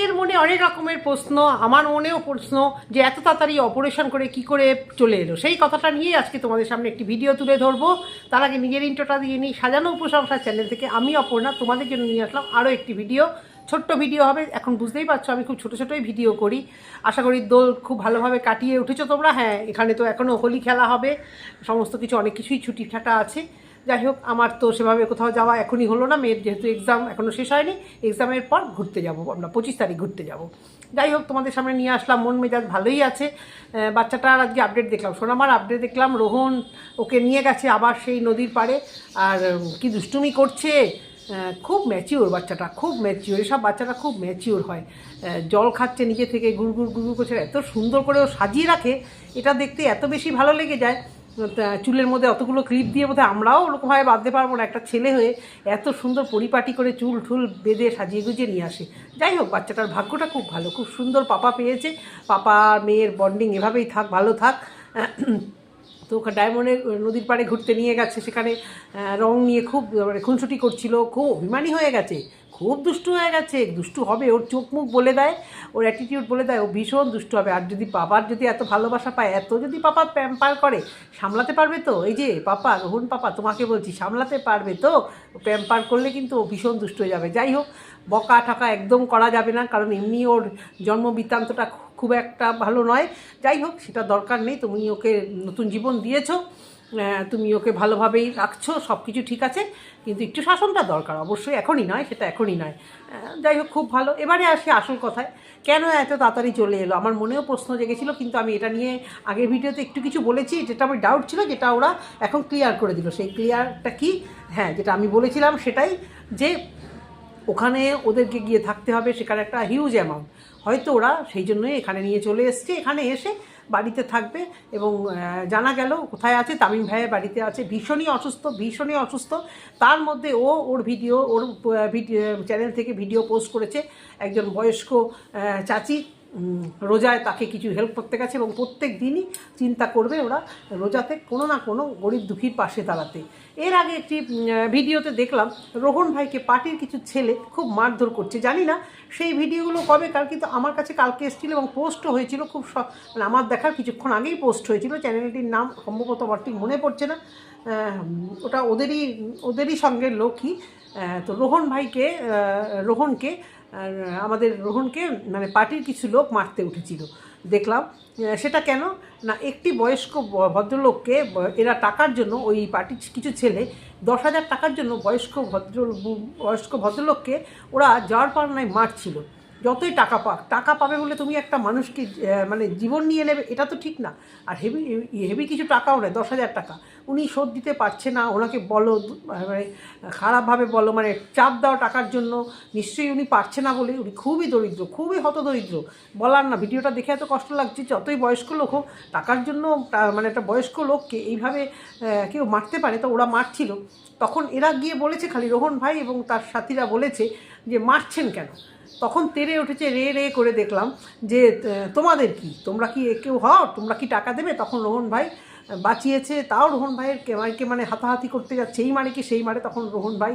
অনেকের মনে অনেক রকমের প্রশ্ন, আমার মনেও প্রশ্ন যে এত তাড়াতাড়ি অপারেশন করে কি করে চলে এলো। সেই কথাটা নিয়েই আজকে তোমাদের সামনে একটি ভিডিও তুলে ধরবো। তার আগে নিজের ইন্টোটা দিয়ে নিই। সাজানো উপসংসার চ্যানেল থেকে আমি অপর্ণা, তোমাদের জন্য নিয়ে আসলাম আরও একটি ভিডিও ছোট্ট ভিডিও হবে, এখন বুঝতেই পারছ আমি খুব ছোটো ছোটোই ভিডিও করি। আশা করি দোল খুব ভালোভাবে কাটিয়ে উঠেছো তোমরা। হ্যাঁ এখানে তো এখনও হোলি খেলা হবে। সমস্ত কিছু, অনেক কিছুই ছুটি ঠাটা আছে। যাই হোক, আমার তো সেভাবে কোথাও যাওয়া এখনই হলো না। মেয়ের যেহেতু এক্সাম এখনও শেষ হয়নি এক্সামের পর ঘুরতে যাব আমরা, পঁচিশ তারিখ ঘুরতে যাব। যাই হোক, তোমাদের সামনে নিয়ে আসলাম, মন মেজাজ ভালোই আছে। বাচ্চাটার আজকে আপডেট দেখলাম, সোনামার আপডেট দেখলাম, রোহন ওকে নিয়ে গেছে আবার সেই নদীর পাড়ে। আর কি দুষ্টুমি করছে? খুব ম্যাচিওর বাচ্চাটা, খুব ম্যাচিওর এসব বাচ্চাটা খুব ম্যাচিওর হয়। জল খাচ্ছে নিজে থেকে গুড় গুড় গুড় করছে, এত সুন্দর করে ও সাজিয়ে রাখে, এটা দেখতে এত বেশি ভালো লেগে যায়। চুলের মধ্যে অতগুলো ক্লিপ দিয়ে বোধহয় আমরাও ওরকমভাবে বাঁধতে পারব না। একটা ছেলে হয়ে এত সুন্দর পরিপাটি করে চুল টুল বেঁধে সাজিয়ে গুজিয়ে নিয়ে আসে। যাই হোক, বাচ্চাটার ভাগ্যটা খুব ভালো, খুব সুন্দর পাপা পেয়েছে। পাপা, মেয়ের বন্ডিং এভাবেই থাক, ভালো থাক। তো ওখানে ডায়মন্ডের নদীর পাড়ে ঘুরতে নিয়ে গেছে। সেখানে রং নিয়ে খুব মানে খুনসুটি করছিল, খুব অভিমানী হয়ে গেছে। খুব দুষ্টু হয়ে গেছে, দুষ্টু হবে, ওর চোখ মুখ বলে দেয়, ওর অ্যাটিটিউড বলে দেয়, ও ভীষণ দুষ্টু হবে। আর যদি পাপার যদি এত ভালোবাসা পায়, এত যদি পাপা প্যাম্পার করে, সামলাতে পারবে তো? এই যে, পাপা, রোহন পাপা, তোমাকে বলছি, সামলাতে পারবে তো? প্যাম্পার করলে কিন্তু ও ভীষণ দুষ্ট হয়ে যাবে। যাই হোক, বকা ঠাকা একদম করা যাবে না, কারণ এমনি ওর জন্ম বৃত্তান্তটা খুব একটা ভালো নয়। যাই হোক, সেটা দরকার নেই, তুমি ওকে নতুন জীবন দিয়েছ। তুমি ওকে ভালোভাবেই রাখছো সব কিছু ঠিক আছে, কিন্তু একটু শাসনটা দরকার। অবশ্যই এখনই নয়, সেটা এখনই নয়। যাই হোক, খুব ভালো। এবারে আসি আসল কথায়। কেন এত তাড়াতাড়ি চলে এলো? আমার মনেও প্রশ্ন জেগেছিল, কিন্তু আমি এটা নিয়ে আগের ভিডিওতে একটু কিছু বলেছি, যেটা আমার ডাউট ছিল, যেটা ওরা এখন ক্লিয়ার করে দিল। সেই ক্লিয়ারটা কি? হ্যাঁ যেটা আমি বলেছিলাম সেটাই যে ওখানে ওদেরকে গিয়ে থাকতে হবে, সেখানে একটা হিউজ অ্যামাউন্ট হয়তো ওরা সেই জন্যই এখানে নিয়ে চলে এসছে, এখানে এসে বাড়িতে থাকবে এবং জানা গেল কোথায় আছে, তামিম ভাইয়ের বাড়িতে আছে, ভীষণই অসুস্থ ভীষণই অসুস্থ। তার মধ্যে ও ওর ভিডিও ওর ভিডিও, চ্যানেল থেকে ভিডিও পোস্ট করেছে একজন বয়স্ক চাচি। রোজায় তাকে কিছু হেল্প করতে গেছে এবং প্রত্যেক দিনই চিন্তা করবে ওরা রোজাতে কোনো না কোনো গরিব দুঃখীর পাশে দাঁড়াতে। এর আগে একটি ভিডিওতে দেখলাম রোহন ভাইকে পার্টির কিছু ছেলে খুব মারধর করছে। জানি না সেই ভিডিওগুলো কবে কাল কিন্তু আমার কাছে কালকে এসেছিল এবং পোস্টও হয়েছিল খুব মানে আমার দেখার কিছুক্ষণ আগেই পোস্ট হয়েছিল। চ্যানেলটির নাম সম্ভবত আমার ঠিক মনে পড়ছে না। ওটা ওদেরই ওদেরই সঙ্গে লোকই। তো রোহন ভাইকে রোহনকে আর আমাদের রোহনকে মানে পার্টির কিছু লোক মারতে উঠেছিল। দেখলাম সেটা কেন? না, একটি বয়স্ক ভদ্রলোককে এরা টাকার জন্য, ওই পার্টির কিছু ছেলে, দশ হাজার টাকার জন্য বয়স্ক ভদ্র বয়স্ক ভদ্রলোককে ওরা যাওয়ার পালনায় মারছিল। যতই টাকা পাক টাকা পাবে বলে তুমি একটা মানুষকে মানে জীবন নিয়ে নেবে, এটা তো ঠিক না। আর হেভি হেভি কিছু টাকাও নেয়, দশ হাজার টাকা। উনি শোধ দিতে পারছে না, ওনাকে বলো মানে খারাপভাবে বলো মানে চাপ দাও টাকার জন্য নিশ্চয়ই উনি পারছে না বলে উনি খুবই দরিদ্র, খুবই হতদরিদ্র। বলার না, ভিডিওটা দেখে এত কষ্ট লাগছে, যতই বয়স্ক লোক হোক, টাকার জন্য মানে একটা বয়স্ক লোককে এইভাবে কেউ মারতে পারে, তো ওরা মারছিল। তখন এরা গিয়ে বলেছে খালি, রোহন ভাই এবং তার সাথীরা বলেছে যে, মারছেন কেন? তখন তেরে উঠেছে, রে রে করে দেখলাম যে তোমাদের কি? তোমরা কি কেউ হও? তোমরা কি টাকা দেবে? তখন রোহন ভাই বাঁচিয়েছে, তাও রোহন ভাইয়ের কেমাইকে মানে হাতাহাতি করতে যাচ্ছে এই কি সেই মারে তখন রোহন ভাই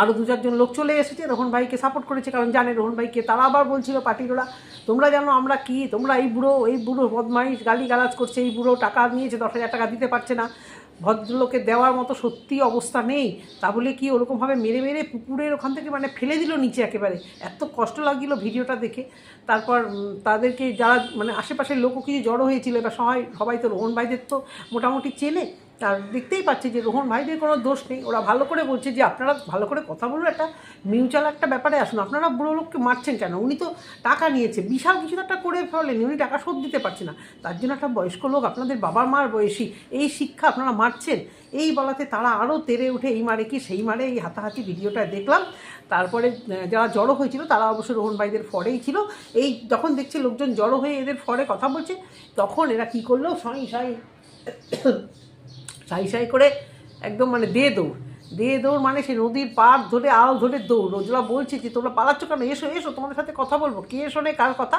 আরও দু চারজন লোক চলে এসেছে, রোহন ভাইকে সাপোর্ট করেছে, কারণ জানে রোহন ভাইকে। তারা আবার বলছিল পার্টিডোরা তোমরা জানো আমরা কি? তোমরা এই বুড়ো এই বুড়ো বদমাইশ গালি গালাজ করছে, এই বুড়ো টাকা নিয়েছে, দশ হাজার টাকা দিতে পারছে না। ভদ্রলোকে দেওয়ার মতো সত্যি অবস্থা নেই। তা বলে কি ওরকমভাবে মেরে মেরে পুকুরের ওখান থেকে মানে ফেলে দিল নিচে একেবারে? এত কষ্ট লাগছিল ভিডিওটা দেখে। তারপর তাদেরকে যারা মানে আশেপাশের লোকও কিছু জড়ো হয়েছিল, এবার সবাই সবাই তো রোহন ভাইদের তো মোটামুটি চেনে। আর দেখতেই পাচ্ছে যে রোহন ভাইদের কোনো দোষ নেই। ওরা ভালো করে বলছে যে আপনারা ভালো করে কথা বলুন। একটা মিউচুয়াল একটা ব্যাপারে আসুন। আপনারা বুড়ো লোককে মারছেন কেন? উনি তো টাকা নিয়েছে। বিশাল কিছু একটা করে ফেলেন। উনি টাকা শোধ দিতে পারছে না। তার জন্য একটা বয়স্ক লোক আপনাদের বাবা মার বয়সী। এই শিক্ষা আপনারা মারছেন। এই বলাতে তারা আরও তেরে উঠে, এই মারে কি, সেই মারে এই হাতাহাতি ভিডিওটা দেখলাম। তারপরে যারা জড়ো হয়েছিল, তারা অবশ্য রোহন ভাইদের ফরেই ছিল। এই যখন দেখছে লোকজন জড়ো হয়ে এদের ফরে কথা বলছে, তখন এরা কী করল? সাই সাই সাই সাই করে একদম মানে দে দৌড়। দে দৌড় মানে সে নদীর পার ধরে আল ধরে দৌড়। রোজলা বলছে যে, তোমরা পালাচ্ছ কেন? এসো এসো, তোমাদের সাথে কথা বলব। কে এসো শোনে, কার কথা?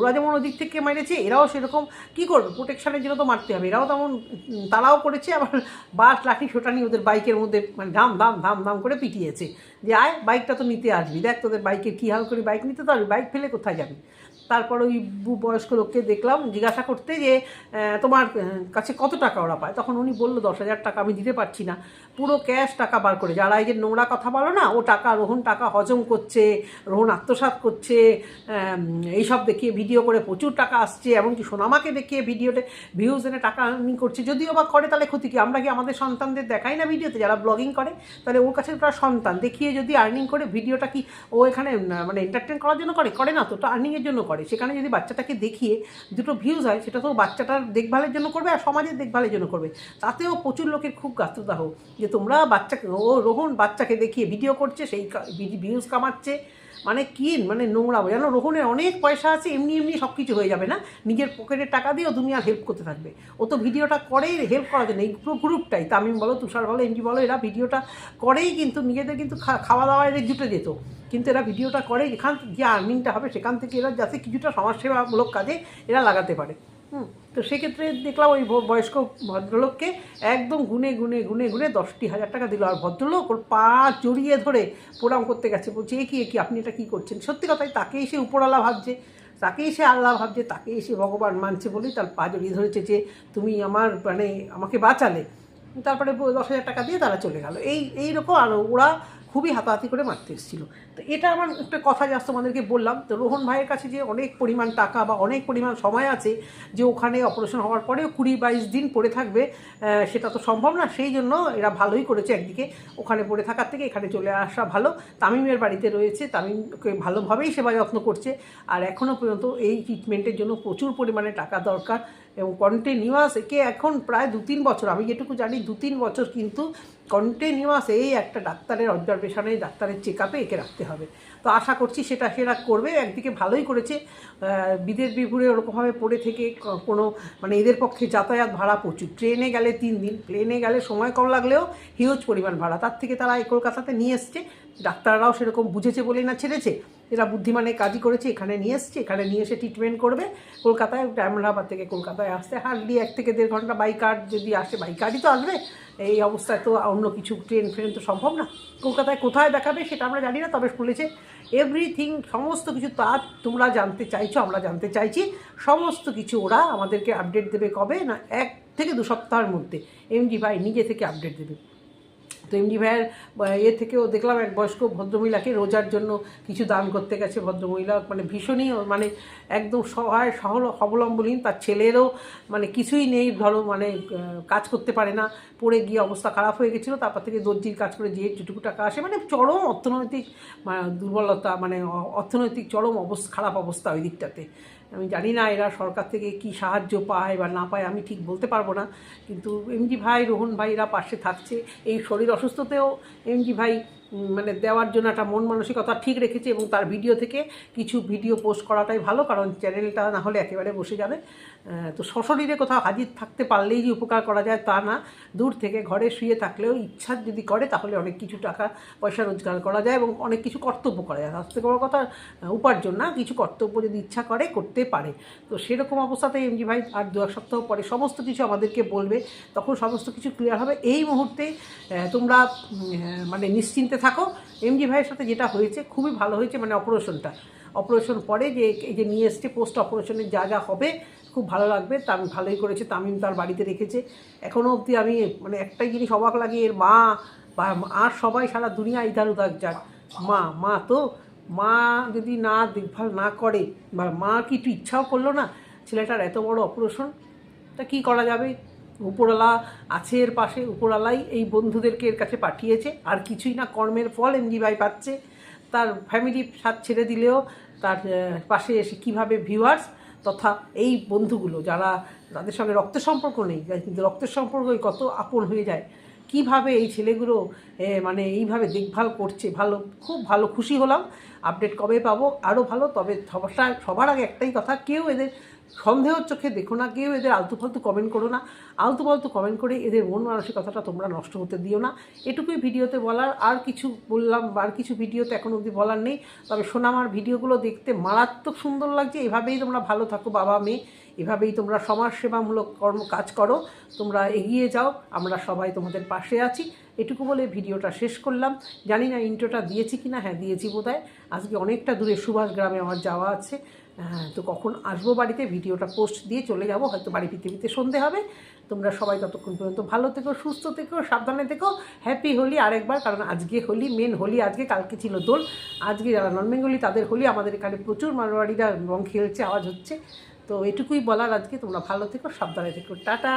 ওরা যেমন ওদিক থেকে মেরেছে, এরাও সেরকম। কী করবে? প্রোটেকশানের জন্য তো মারতে হবে। এরাও তেমন তারাও করেছে, আবার বাস, লাঠি ছোটানি ওদের বাইকের মধ্যে মানে ধাম ধাম ধাম ধাম করে পিটিয়েছে। যে, আয়, বাইকটা তো নিতে আসবি। দেখ তোদের বাইকের কী হাল করে বাইক নিতে তো বাইক ফেলে কোথায় যাবি? তারপর ওই বয়স্ক লোককে দেখলাম, জিজ্ঞাসা করতে যে তোমার কাছে কত টাকা ওরা পায়? তখন উনি বলল, দশ হাজার টাকা, আমি দিতে পারছি না। পুরো ক্যাশ টাকা বার করে, যারা এই যে নোংরা কথা বলো না, ও টাকা, রোহন টাকা হজম করছে, রোহন আত্মসাৎ করছে এইসব দেখিয়ে ভিডিও করে প্রচুর টাকা আসছে, এমনকি সোনামাকে দেখিয়ে ভিডিওতে ভিউজ এনে টাকা আর্নিং করছে। যদিও বা করে, তাহলে ক্ষতি কি? আমরা কি আমাদের সন্তানদের দেখাই না ভিডিওতে? যারা ব্লগিং করে, তাহলে ওর কাছে ওটা সন্তান। দেখিয়ে যদি আর্নিং করে, ভিডিওটা কি ও এখানে মানে এন্টারটেন করার জন্য করে? করে না তো আর্নিংয়ের জন্য করে। সেখানে যদি বাচ্চাটাকে দেখিয়ে দুটো ভিউজ হয়, সেটা তো বাচ্চাটার দেখভালের জন্য করবে আর সমাজের দেখভালের জন্য করবে। তাতেও প্রচুর লোকের খুব গাত্রদাহ যে তোমরা বাচ্চাকে, ও রোহন বাচ্চাকে দেখিয়ে ভিডিও করছে, সেই ভিউজ কামাচ্ছে। মানে কি মানে নোংরা যেন রোহনের অনেক পয়সা আছে, এমনি এমনি সব কিছু হয়ে যাবে না। নিজের পকেটের টাকা দিয়ে ও দুনিয়ার হেল্প করতে থাকবে। ও তো ভিডিওটা করেই হেল্প করার জন্য। এই পুরো গ্রুপটাই তামিম বলো, তুষার বলো এমজি বলো, এরা ভিডিওটা করেই কিন্তু নিজেদের কিন্তু খাওয়া দাওয়া এদের জুটে যেত। কিন্তু এরা ভিডিওটা করে এখান যে আর্নিংটা হবে সেখান থেকে এরা যাতে কিছুটা সমাজসেবামূলক কাজে এরা লাগাতে পারে। হুম, তো সেক্ষেত্রে দেখলাম ওই বয়স্ক ভদ্রলোককে একদম গুনে গুনে গুনে গুনে দশটি হাজার টাকা দিল। আর ভদ্রলোক ওর পা জড়িয়ে ধরে প্রণাম করতে গেছে, বলছে, এ কি এ কি, আপনি এটা কী করছেন? সত্যি কথাই তাকেই সে উপরওয়ালা ভাবছে, তাকেই সে আল্লাহ ভাবছে, তাকেই সে ভগবান মানছে বলেই তার পা জড়িয়ে ধরেছে যে, তুমি আমার মানে আমাকে বাঁচালে। তারপরে দশ হাজার টাকা দিয়ে তারা চলে গেল। এই, এইরকম আর ওরা খুবই হাতাহাতি করে মারতে এসেছিল। তো এটা আমার একটা কথা জাস্ট তোমাদেরকে বললাম। তো রোহন ভাইয়ের কাছে যে অনেক পরিমাণ টাকা বা অনেক পরিমাণ সময় আছে যে ওখানে অপারেশন হওয়ার পরেও কুড়ি বাইশ দিন পড়ে থাকবে সেটা তো সম্ভব না। সেই জন্য এরা ভালোই করেছে একদিকে। ওখানে পড়ে থাকার থেকে এখানে চলে আসা ভালো। তামিমের বাড়িতে রয়েছে। তামিমকে ভালোভাবেই সেবা যত্ন করছে। আর এখনও পর্যন্ত এই ট্রিটমেন্টের জন্য প্রচুর পরিমাণে টাকা দরকার। এবং কন্টিনিউয়াস একে এখন প্রায় দু তিন বছর, আমি যেটুকু জানি দু তিন বছর কিন্তু কন্টিনিউয়াস এই একটা ডাক্তারের অবজারভেশনে ডাক্তারের চেক আপে একে রাখতে হবে। তো আশা করছি সেটা সেটা করবে, একদিকে ভালোই করেছে। বিদেশ বিভুরে ওরকমভাবে পড়ে থেকে কোনো মানে এদের পক্ষে যাতায়াত ভাড়া প্রচুর। ট্রেনে গেলে তিন দিন, প্লেনে গেলে সময় কম লাগলেও হিউজ পরিমাণ ভাড়া। তার থেকে তারা এই কলকাতাতে নিয়ে এসছে। ডাক্তাররাও সেরকম বুঝেছে বলেই না ছেড়েছে। এরা বুদ্ধিমানে কাজই করেছে, এখানে নিয়ে এসছে, এখানে নিয়ে এসে ট্রিটমেন্ট করবে। কলকাতায় ডায়মন্ডহাবাদ থেকে কলকাতায় আসতে হার্ডলি এক থেকে দেড় ঘণ্টা বাই কার যদি আসে বাই কারই তো আসবে। এই অবস্থায় তো অন্য কিছু ট্রেন ফ্রেন তো সম্ভব না। কলকাতায় কোথায় দেখাবে সেটা আমরা জানি না, তবে বলেছে এভরিথিং সমস্ত কিছু তা তোমরা জানতে চাইছো, আমরা জানতে চাইছি। সমস্ত কিছু ওরা আমাদেরকে আপডেট দেবে কবে না এক থেকে দু সপ্তাহের মধ্যে। এমজি ভাই নিজে থেকে আপডেট দেবে। তো এমনি ভাইয়ের এ থেকেও দেখলাম এক বয়স্ক ভদ্রমহিলাকে রোজার জন্য কিছু দান করতে গেছে ভদ্রমহিলা। মানে ভীষণই মানে একদম সহায়, সহল অবলম্বনহীন তার ছেলেরও মানে কিছুই নেই, ধরো মানে কাজ করতে পারে না। পড়ে গিয়ে অবস্থা খারাপ হয়ে গেছিল, তারপর থেকে দর্জির কাজ করে যে যেটুকু টাকা আসে মানে চরম অর্থনৈতিক মানে দুর্বলতা মানে অর্থনৈতিক চরম অবস্থা, খারাপ অবস্থা ওই দিকটাতে। আমি জানি না এরা সরকার থেকে কি সাহায্য পায় বা না পায়, আমি ঠিক বলতে পারব না। কিন্তু এমজি ভাই, রোহন ভাই, এরা পাশে থাকছে। এই শরীর অসুস্থতেও এমজি ভাই মানে দেওয়ার জন্য একটা মন মানসিকতা ঠিক রেখেছে এবং তার ভিডিও থেকে কিছু ভিডিও পোস্ট করাটাই ভালো, কারণ চ্যানেলটা না হলে একেবারে বসে যাবে। তো সশরীরে কোথাও হাজির থাকতে পারলেই যে উপকার করা যায় তা না। দূর থেকে ঘরে শুয়ে থাকলেও ইচ্ছা যদি করে, তাহলে অনেক কিছু টাকা, পয়সা রোজগার করা যায় এবং অনেক কিছু কর্তব্য করা যায়। থেকে বড় কথা উপার্জন না, কিছু কর্তব্য যদি ইচ্ছা করে, করতে পারে। তো সেরকম অবস্থাতে এমজি ভাই আর দু এক সপ্তাহ পরে সমস্ত কিছু আমাদেরকে বলবে, তখন সমস্ত কিছু ক্লিয়ার হবে। এই মুহূর্তে তোমরা মানে নিশ্চিন্তে থাকো। এমজি ভাইয়ের সাথে যেটা হয়েছে, খুবই ভালো হয়েছে মানে অপারেশনটা। অপারেশন পরে যে, এই যে নিয়ে এসছে পোস্ট অপারেশনের যা যা হবে খুব ভালো লাগবে। তা আমি ভালোই করেছে, তামিম তার বাড়িতে রেখেছে। এখনও অবধি আমি মানে একটাই জিনিস অবাক লাগে, এর মা, বা আর সবাই সারা দুনিয়া ইধার উধার যাক মা মা তো, মা যদি না দেখভাল না করে, বা মা কি একটু ইচ্ছাও করল না ছেলেটার এত বড় অপারেশন? তা কি করা যাবে? উপরওয়ালা আছে এর পাশে, উপরওয়ালাই এই বন্ধুদেরকে এর কাছে পাঠিয়েছে, আর কিছুই না, কর্মের ফল এমজি ভাই পাচ্ছে। তার ফ্যামিলি সাথ ছেড়ে দিলেও, তার পাশে এসে কীভাবে ভিউয়ার্স তথা এই বন্ধুগুলো যারা তাদের সঙ্গে রক্তের সম্পর্ক নেই কিন্তু রক্তের সম্পর্কই কত আপন হয়ে যায়, কীভাবে এই ছেলেগুলো মানে এইভাবে দেখভাল করছে, ভালো, খুব ভালো খুশি হলাম, আপডেট কবে পাবো, আরও ভালো, তবে সবার সবার আগে একটাই কথা, কেউ এদের সন্দেহর চোখে দেখো না, কেউ এদের আলতু ফালতু কমেন্ট করো না। আলতু ফালতু কমেন্ট করে এদের মন মানসিকতাটা তোমরা নষ্ট হতে দিও না। এটুকুই ভিডিওতে বলার, আর কিছু বললাম আর কিছু ভিডিওতে এখন অবধি বলার নেই। তবে সোনামার ভিডিওগুলো দেখতে মারাত্মক সুন্দর লাগছে। এভাবেই তোমরা ভালো থাকো বাবা, মেয়ে। এভাবেই তোমরা সমাজসেবামূলক কর্ম কাজ করো। তোমরা এগিয়ে যাও, আমরা সবাই তোমাদের পাশে আছি। এটুকু বলে ভিডিওটা শেষ করলাম। জানি না ইন্ট্রোটা দিয়েছি কি না হ্যাঁ দিয়েছি বোধহয়। আজকে অনেকটা দূরে সুভাষ গ্রামে আমার যাওয়া আছে। তো কখন আসব বাড়িতে? ভিডিওটা পোস্ট দিয়ে চলে যাব। হয়তো বাড়ি পৃথিবীতে সন্ধে হবে। তোমরা সবাই ততক্ষণ পর্যন্ত ভালো থেকো, সুস্থ থেকো, সাবধানে থেকো। হ্যাপি হোলি আরেকবার, কারণ আজকে হোলি মেন হোলি আজকে, কালকে ছিল দোল। আজকে যারা নন বেঙ্গলি তাদের হোলি আমাদের এখানে প্রচুর মারোয়াড়িরা রং খেলছে, আওয়াজ হচ্ছে। তো এটুকুই বলার আজকে। তোমরা ভালো থেকো, সাবধানে থেকো। টাটা!